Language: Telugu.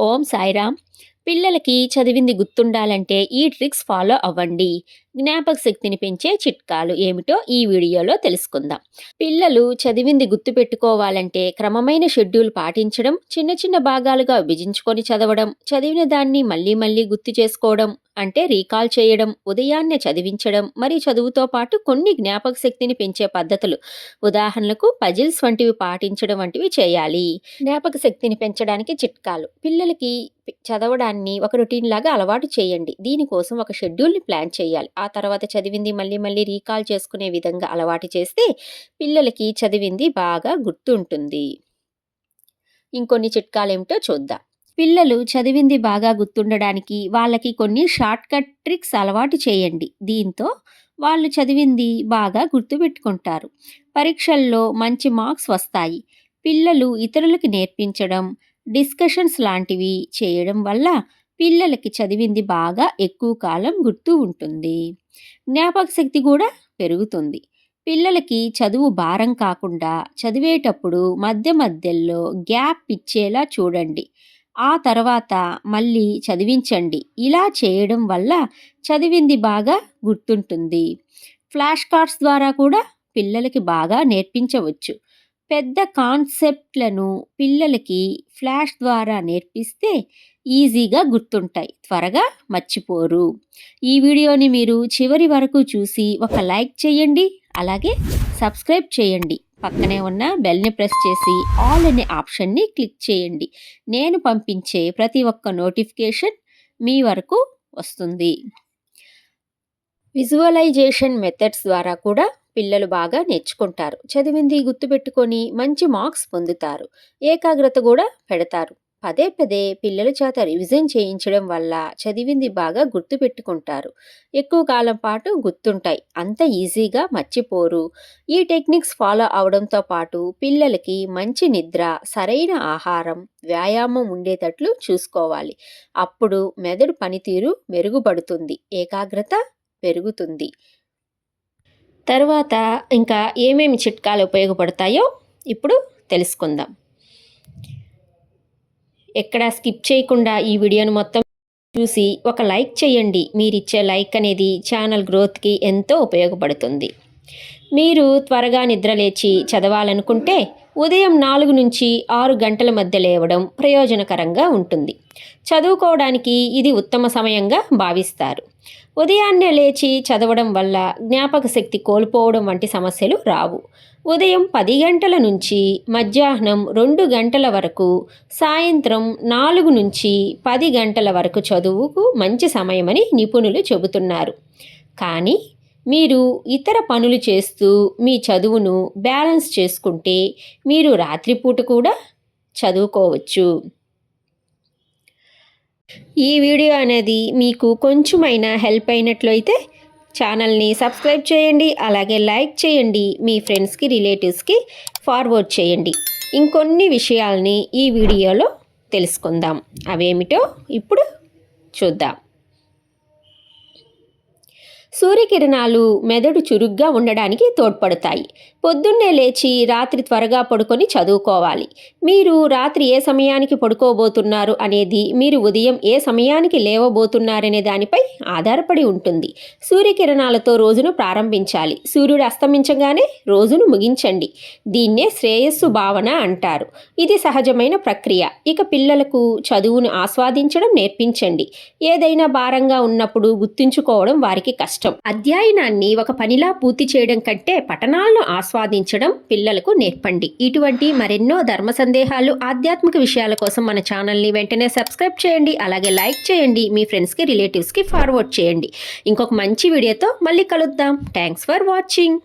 ఓం సాయిరామ్. పిల్లలకి చదివింది గుర్తుండాలంటే ఈ ట్రిక్స్ ఫాలో అవ్వండి. జ్ఞాపక శక్తిని పెంచే చిట్కాలు ఏమిటో ఈ వీడియోలో తెలుసుకుందాం. పిల్లలు చదివింది గుర్తుపెట్టుకోవాలంటే క్రమమైన షెడ్యూల్ పాటించడం చిన్న చిన్న భాగాలుగా విభజించుకొని చదవడం చదివిన దాన్ని మళ్ళీ మళ్ళీ గుర్తు చేసుకోవడం అంటే రీకాల్ చేయడం ఉదయాన్నే చదివించడం మరియు చదువుతో పాటు కొన్ని జ్ఞాపక శక్తిని పెంచే పద్ధతులు ఉదాహరణకు పజిల్స్ వంటివి పాటించడం వంటివి చేయాలి. జ్ఞాపక శక్తిని పెంచడానికి చిట్కాలు పిల్లలకి చదవడాన్ని ఒక రొటీన్ లాగా అలవాటు చేయండి. దీనికోసం ఒక షెడ్యూల్ని ప్లాన్ చేయాలి. ఆ తర్వాత చదివింది మళ్ళీ మళ్ళీ రీకాల్ చేసుకునే విధంగా అలవాటు చేస్తే పిల్లలకి చదివింది బాగా గుర్తుంటుంది. ఇంకొన్ని చిట్కాలు ఏమిటో చూద్దాం. పిల్లలు చదివింది బాగా గుర్తుండడానికి వాళ్ళకి కొన్ని షార్ట్ కట్ ట్రిక్స్ అలవాటు చేయండి. దీంతో వాళ్ళు చదివింది బాగా గుర్తుపెట్టుకుంటారు. పరీక్షల్లో మంచి మార్క్స్ వస్తాయి. పిల్లలు ఇతరులకి నేర్పించడం డిస్కషన్స్ లాంటివి చేయడం వల్ల పిల్లలకి చదివింది బాగా ఎక్కువ కాలం గుర్తు ఉంటుంది. జ్ఞాపక శక్తి కూడా పెరుగుతుంది. పిల్లలకి చదువు భారం కాకుండా చదివేటప్పుడు మధ్య మధ్యలో గ్యాప్ ఇచ్చేలా చూడండి. ఆ తర్వాత మళ్ళీ చదివించండి. ఇలా చేయడం వల్ల చదివింది బాగా గుర్తుంటుంది. ఫ్లాష్ కార్డ్స్ ద్వారా కూడా పిల్లలకి బాగా నేర్పించవచ్చు. పెద్ద కాన్సెప్ట్లను పిల్లలకి ఫ్లాష్ ద్వారా నేర్పిస్తే ఈజీగా గుర్తుంటాయి. త్వరగా మర్చిపోరు. ఈ వీడియోని మీరు చివరి వరకు చూసి ఒక లైక్ చేయండి అలాగే సబ్స్క్రైబ్ చేయండి. పక్కనే ఉన్న బెల్ని ప్రెస్ చేసి ఆల్ అనే ఆప్షన్ని క్లిక్ చేయండి. నేను పంపించే ప్రతి ఒక్క నోటిఫికేషన్ మీ వరకు వస్తుంది. విజువలైజేషన్ మెథడ్స్ ద్వారా కూడా పిల్లలు బాగా నేర్చుకుంటారు. చదివింది గుర్తుపెట్టుకొని మంచి మార్క్స్ పొందుతారు. ఏకాగ్రత కూడా పెడతారు. పదే పదే పిల్లల చేత రివిజన్ చేయించడం వల్ల చదివింది బాగా గుర్తుపెట్టుకుంటారు. ఎక్కువ కాలం పాటు గుర్తుంటాయి. అంత ఈజీగా మర్చిపోరు. ఈ టెక్నిక్స్ ఫాలో అవడంతో పాటు పిల్లలకి మంచి నిద్ర సరైన ఆహారం వ్యాయామం ఉండేటట్లు చూసుకోవాలి. అప్పుడు మెదడు పనితీరు మెరుగుపడుతుంది. ఏకాగ్రత పెరుగుతుంది. తర్వాత ఇంకా ఏమేమి చిట్కాలు ఉపయోగపడతాయో ఇప్పుడు తెలుసుకుందాం. ఎక్కడ స్కిప్ చేయకుండా ఈ వీడియోను మొత్తం చూసి ఒక లైక్ చేయండి. మీరిచ్చే లైక్ అనేది ఛానల్ గ్రోత్కి ఎంతో ఉపయోగపడుతుంది. మీరు త్వరగా నిద్రలేచి చదవాలనుకుంటే ఉదయం నాలుగు నుంచి ఆరు గంటల మధ్య లేవడం ప్రయోజనకరంగా ఉంటుంది. చదువుకోవడానికి ఇది ఉత్తమ సమయంగా భావిస్తారు. ఉదయాన్నే లేచి చదవడం వల్ల జ్ఞాపక శక్తి కోల్పోవడం వంటి సమస్యలు రావు. ఉదయం పది గంటల నుంచి మధ్యాహ్నం రెండు గంటల వరకు సాయంత్రం నాలుగు నుంచి పది గంటల వరకు చదువుకు మంచి సమయమని నిపుణులు చెబుతున్నారు. కానీ మీరు ఇతర పనులు చేస్తూ మీ చదువును బ్యాలెన్స్ చేసుకుంటే మీరు రాత్రిపూట కూడా చదువుకోవచ్చు. ఈ వీడియో అనేది మీకు కొంచెమైనా హెల్ప్ అయినట్లయితే ఛానల్ని సబ్స్క్రైబ్ చేయండి అలాగే లైక్ చేయండి మీ ఫ్రెండ్స్కి రిలేటివ్స్కి ఫార్వర్డ్ చేయండి. ఇంకొన్ని విషయాల్ని ఈ వీడియోలో తెలుసుకుందాం. అవేమిటో ఇప్పుడు చూద్దాం. సూర్యకిరణాలు మెదడు చురుగ్గా ఉండడానికి తోడ్పడతాయి. పొద్దున్నే లేచి రాత్రి త్వరగా పడుకొని చదువుకోవాలి. మీరు రాత్రి ఏ సమయానికి పడుకోబోతున్నారు అనేది మీరు ఉదయం ఏ సమయానికి లేవబోతున్నారనే దానిపై ఆధారపడి ఉంటుంది. సూర్యకిరణాలతో రోజును ప్రారంభించాలి. సూర్యుడు అస్తమించగానే రోజును ముగించండి. దీన్నే శ్రేయస్సు భావన అంటారు. ఇది సహజమైన ప్రక్రియ. ఇక పిల్లలకు చదువును ఆస్వాదించడం నేర్పించండి. ఏదైనా భారంగా ఉన్నప్పుడు గుర్తుంచుకోవడం వారికి కష్టం. కష్టం. అధ్యయనాన్ని ఒక పనిలా పూర్తి చేయడం కంటే పఠనాలను ఆస్వాదించడం పిల్లలకు నేర్పండి. ఇటువంటి మరెన్నో ధర్మ సందేహాలు ఆధ్యాత్మిక విషయాల కోసం మన ఛానల్ని వెంటనే సబ్స్క్రైబ్ చేయండి. అలాగే లైక్ చేయండి. మీ ఫ్రెండ్స్కి రిలేటివ్స్కి ఫార్వర్డ్ చేయండి. ఇంకొక మంచి వీడియోతో మళ్ళీ కలుద్దాం. Thanks for watching.